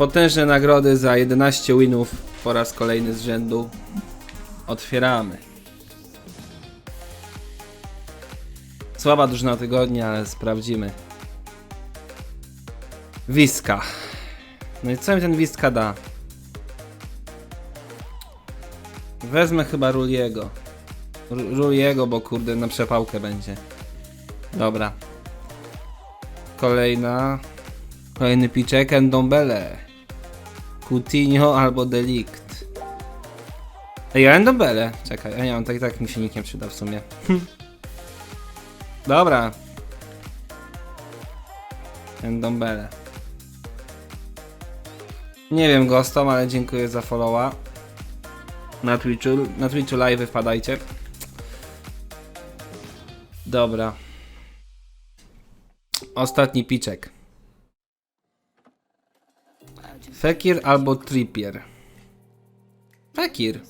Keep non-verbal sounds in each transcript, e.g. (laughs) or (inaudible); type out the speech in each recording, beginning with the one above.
Potężne nagrody za 11 winów po raz kolejny z rzędu. Otwieramy. Słaba drużyna tygodnia, ale sprawdzimy. Wiska. No i co mi ten Wiska da? Wezmę chyba Ruliego. Ru- Ruliego, bo kurde na przepałkę będzie. Dobra. Kolejna. Kolejny piczek Endombele. Coutinho albo Delikt. Ej, Endombele. Czekaj, a nie, on tak tak mi się nikt nie przyda w sumie. (laughs) Dobra. Endombele. Nie wiem gostom, ale dziękuję za followa. Na Twitchu, na Twitchu live wpadajcie. Dobra. Ostatni piczek. Fekir albo Trippier. Fekir.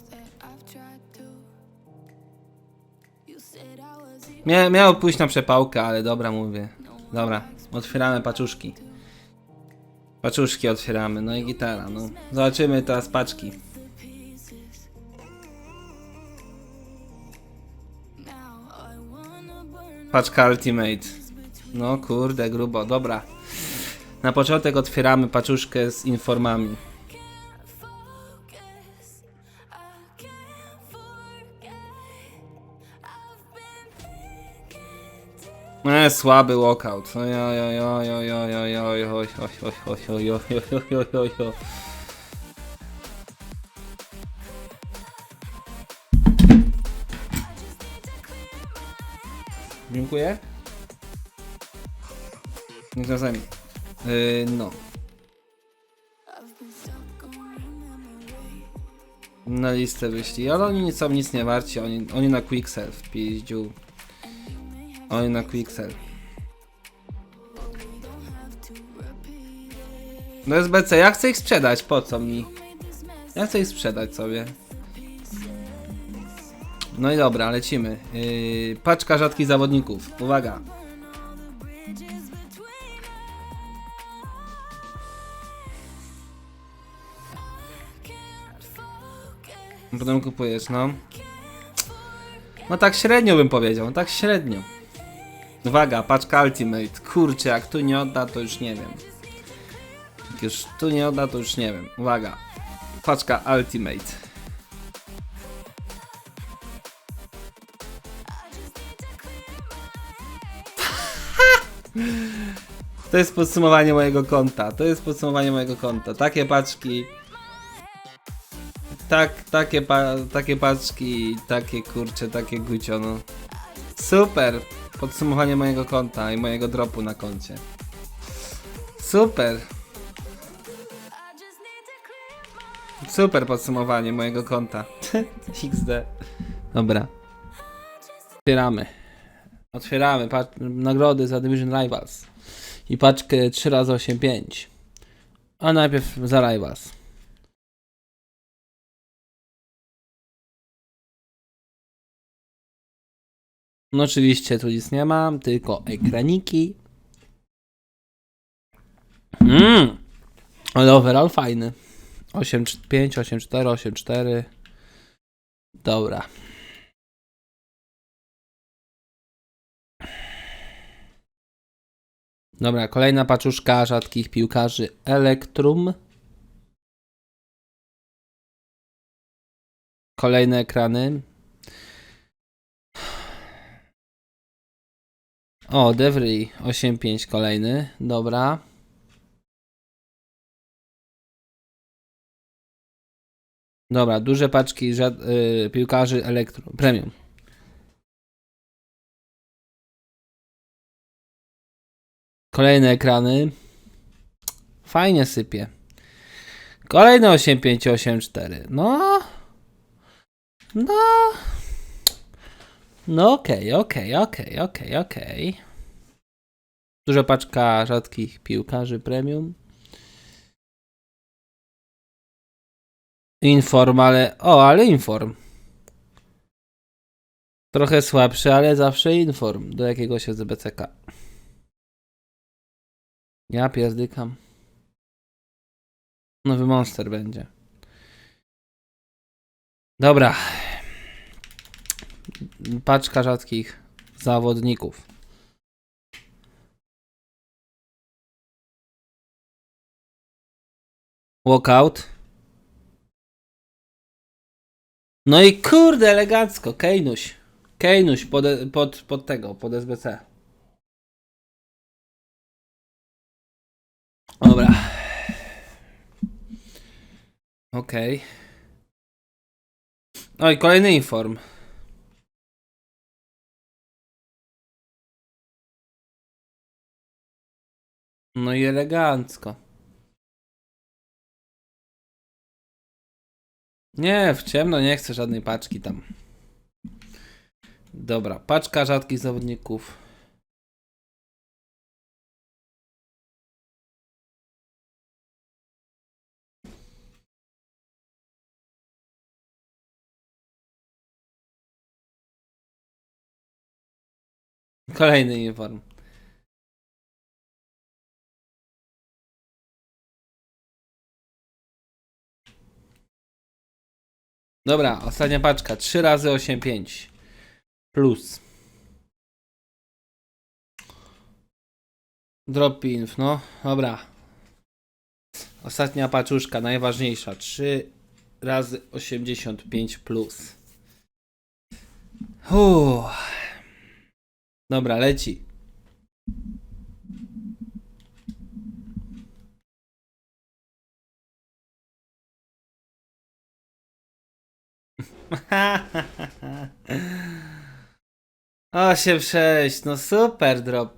Mia miało pójść na przepałkę, ale dobra mówię. Dobra, otwieramy paczuszki. Paczuszki otwieramy, no i gitara, no. Zobaczymy teraz paczki. Paczka Ultimate. No kurde, grubo, dobra. Na początek otwieramy paczuszkę z informami. E, słaby walkout. Dziękuję. Nie związałem. Yy, no. Na listę wyślij, ale oni nic nie warci, oni, oni na quicksell w piździu. Oni na quicksell. No SBC, ja chcę ich sprzedać, po co mi? Ja chcę ich sprzedać sobie. No i dobra, lecimy. Yy, paczka rzadkich zawodników. Uwaga. Potem kupujesz, no. No tak średnio bym powiedział, tak średnio. Uwaga, paczka Ultimate. Kurczę, jak tu nie odda, to już nie wiem. Jak już tu nie odda, to już nie wiem. Uwaga. Paczka Ultimate. (laughs) To jest podsumowanie mojego konta. To jest podsumowanie mojego konta. Takie paczki. Tak, takie, pa takie paczki, takie kurcze, takie gucio, no. Super! Podsumowanie mojego konta i mojego dropu na koncie. Super! Super podsumowanie mojego konta. (laughs) XD. Dobra. Otwieramy. Otwieramy nagrody za Division Rivals. I paczkę 3x85. A najpierw za Rivals. No oczywiście tu nic nie mam, tylko ekraniki. Mmm, ale overall fajny. 8.5, 8.4, 8.4. Dobra. Dobra, kolejna paczuszka rzadkich piłkarzy Electrum. Kolejne ekrany. O, Devry 8.5 kolejny. Dobra. Dobra, duże paczki żad- y, piłkarzy Elektro Premium. Kolejne ekrany. Fajnie sypie. Kolejne 8584. No. No. No okej, okej, okej, okej, okej. Duża paczka rzadkich piłkarzy premium. Inform, ale... O, ale inform. Trochę słabszy, ale zawsze inform do jakiegoś SBCK. Ja pierdykam. Nowy monster będzie. Dobra. Paczka rzadkich zawodników. Walkout. No i kurde, elegancko. Kejnuś. Kejnuś pod, pod, pod tego, pod SBC. Dobra. Okej. Oj, kolejny inform. No i elegancko. Nie, w ciemno nie chcę żadnej paczki tam. Dobra, paczka rzadkich zawodników. Kolejny inform. Dobra, ostatnia paczka. 3 razy 8,5. Plus. Drop inf, no. Dobra. Ostatnia paczuszka, najważniejsza. 3 razy 85 plus. Uff. Dobra, leci. Osiem sześć, no super drop,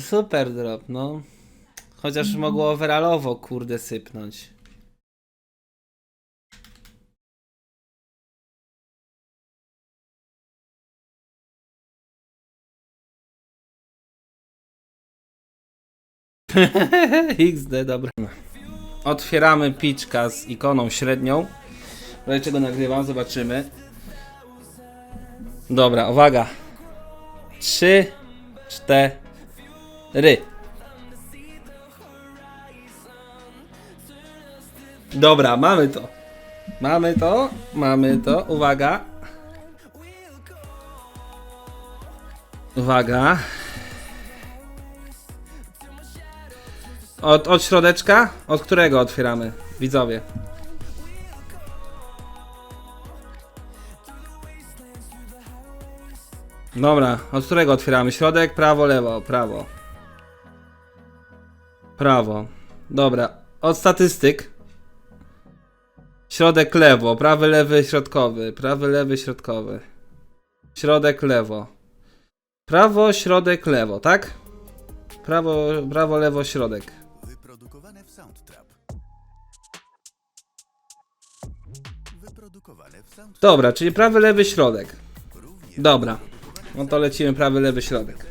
super drop, no. Chociaż mogło overallowo, kurde, sypnąć. (laughs) XD, dobra. Otwieramy piczka z ikoną średnią. Dlaczego nagrywam? Zobaczymy. Dobra, uwaga. Trzy, cztery. Dobra, mamy to. Mamy to, mamy to. Uwaga. Uwaga. Od, od środeczka? Od którego otwieramy? Widzowie. Dobra, od którego otwieramy? Środek, prawo, lewo, prawo. Prawo. Dobra, od statystyk. Środek, lewo, prawy, lewy, środkowy, prawy, lewy, środkowy. Środek, lewo. Prawo, środek, lewo, tak? Prawo, prawo, lewo, środek. Wyprodukowane w Soundtrap. Wyprodukowane w Soundtrap. Dobra, czyli prawy, lewy, środek. Dobra. No to lecimy prawy, lewy, środek.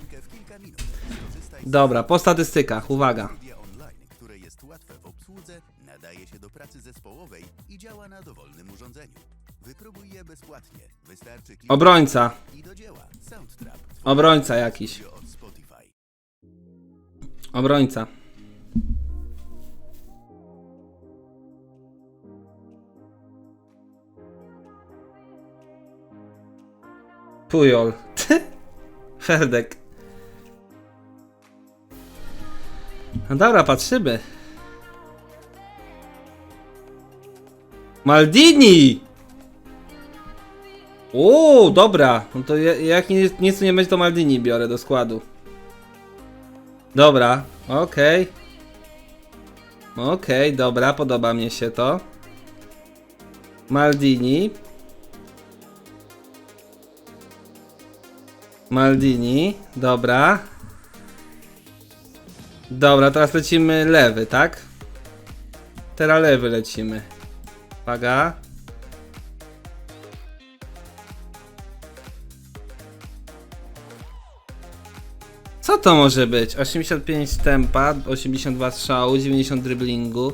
Dobra, po statystykach, uwaga. nadaje się do pracy zespołowej i działa na dowolnym urządzeniu. Bezpłatnie. Wystarczy Obrońca. Obrońca jakiś. Obrońca. Pujol. Ferdek. No dobra, patrzymy. Maldini! O, dobra. No to ja- jak nic, nie będzie, to Maldini biorę do składu. Dobra, okej. Okej, dobra, podoba mi się to. Maldini. Maldini, dobra. Dobra, teraz lecimy lewy, tak? Teraz lewy lecimy. Uwaga. Co to może być? 85 tempa, 82 strzału, 90 driblingu,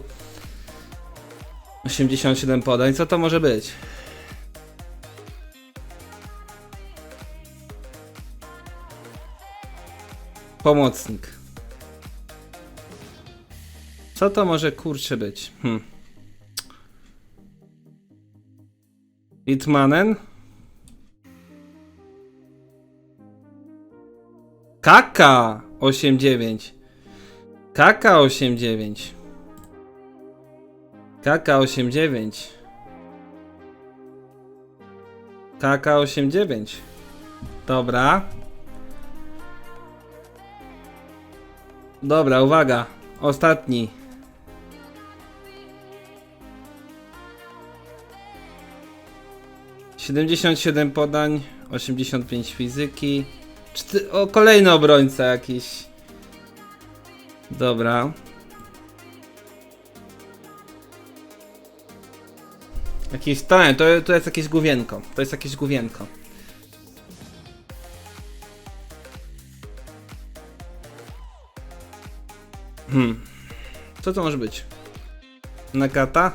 87 podań. Co to może być? Pomocnik. Co to może kurczę być? Hm. Itmanen? Kaka 89. Kaka 89. Kaka 89. Kaka 89. Dobra. Dobra, uwaga. Ostatni. Siedemdziesiąt siedem podań, osiemdziesiąt pięć fizyki. Czty o, kolejny obrońca jakiś. Dobra. Jakiś to, to, to jest jakieś główienko. To jest jakieś główienko. Hmm. Co to może być? Nakata?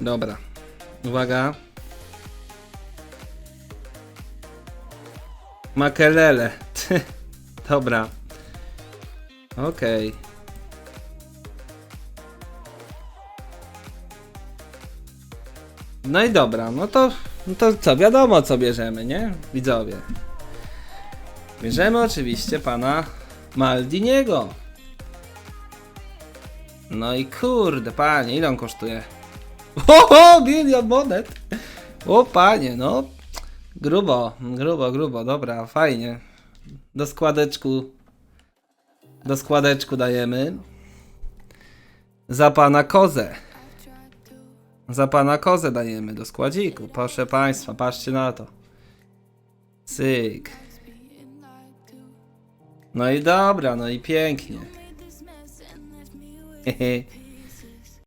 Dobra. Uwaga. Makelele. (laughs) Dobra. Okej. No i dobra, no to, no to co, wiadomo co bierzemy, nie? Widzowie. Bierzemy oczywiście pana Maldiniego. No i kurde, panie, ile on kosztuje? (laughs) Oho, milion monet! O panie, no. Grubo, grubo, grubo, dobra, fajnie. Do składeczku. Do składeczku dajemy. Za pana kozę. Za pana kozę dajemy do składziku. Proszę państwa, patrzcie na to. Cyk. No i dobra, no i pięknie. Hehe. (laughs)